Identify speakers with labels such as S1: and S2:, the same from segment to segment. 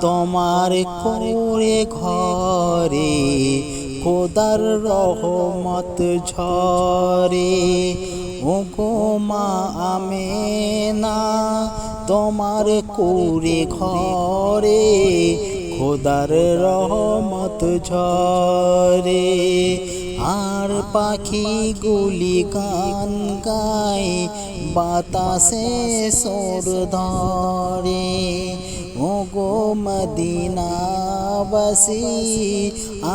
S1: তোমার করে ঘরে খোদার রহমত ঝরে। ও গো মা আমেনা তোমার করে ঘরে খোদার রহমত ঝরে, আর পাখি গুলি গান গায়, বাতাসে সোর ধরে। ও গো মদিনাবাসী,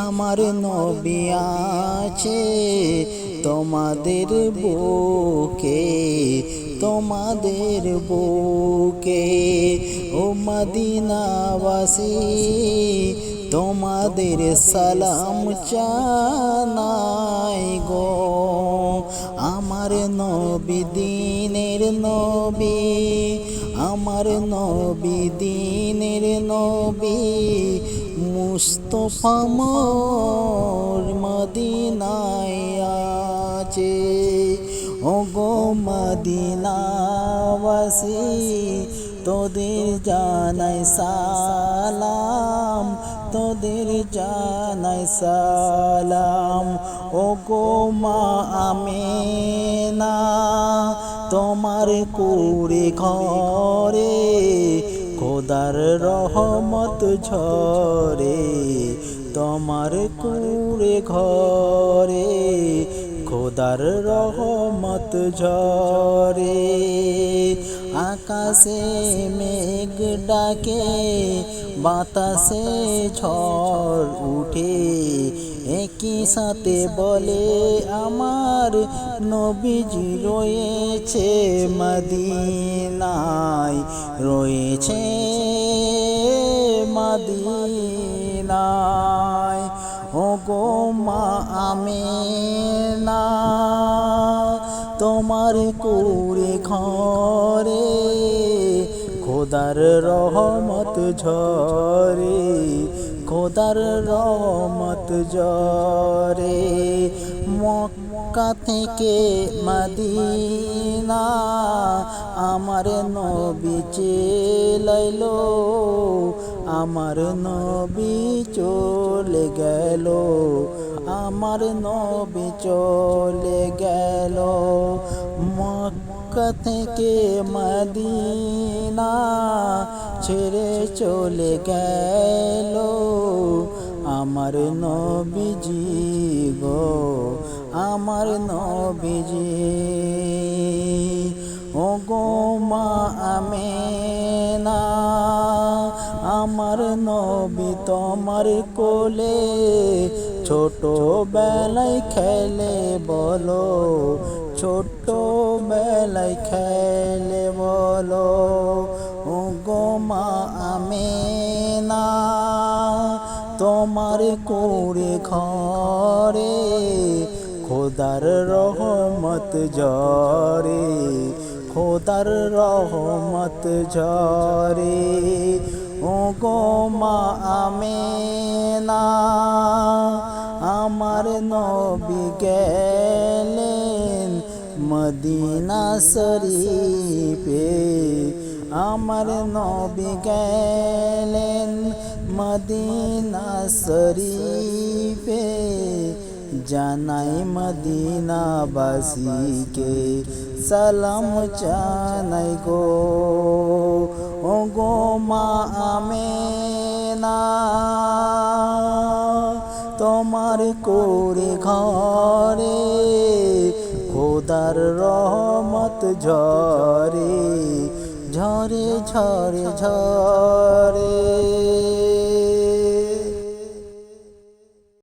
S1: আমার নবী আছে, তোমাদের বুকে তোমাদের বুকে। মদিনাবাসী, তোমাদের সালাম জানাই গো। আমার নবী, দিনের নবী, আমার নবী, দিনের নবী, মুস্তফা মোর মদিনায় আছে। ও গো মদিনাবাসী তোদের জানাই সালাম, তোদের জানাই সালাম। ও গো মা আমেনা, তোমার কুড়ে ঘরে খোদার রহমত ঝরে, তোমার কুড়ে ঘরে খোদার রহমত ঝরে। আকাশে মেঘ ডাকে, বাতাসে ঝড় উঠে। একই সাথে বলে, আমার নবীজি রয়েছে মদিনায় রয়েছে মদিনায়। ও গো মা আমেনা তোমার কুড়ে ঘরে, খোদার রহমত ঝরে, খোদার রহমত ঝরে। মক্কা থেকে মদিনা আমার নবী চেলাইলো, আমার নবী চলে গেল, আমার নবী চলে গেল। মক্কা থেকে মদিনা ছেড়ে চলে গেল। আমার নবীজি গো, আমার নবীজি। ও গো মা আমেনা, আমার নবী তোমার কোলে ছোট বেলায় খেলে বলো ছোট বেলায় খেলে বলো ও গো মা আমেনা, তোমার করে ঘরে খোদার রহমত জরে খোদার রহমত ঝরে ও গো মা আমেনা, আমার নবী গেলেন মদিনা শরীফে আমার নবী গেলেন মদিনা শরীফে। জানাই মদিনাবাসীকে সালাম জানাই গো। ও গো মা আমেনা, তোমার করে ঘরে খোদার রহমত ঝরে ঝরে ঝরে ঝরে।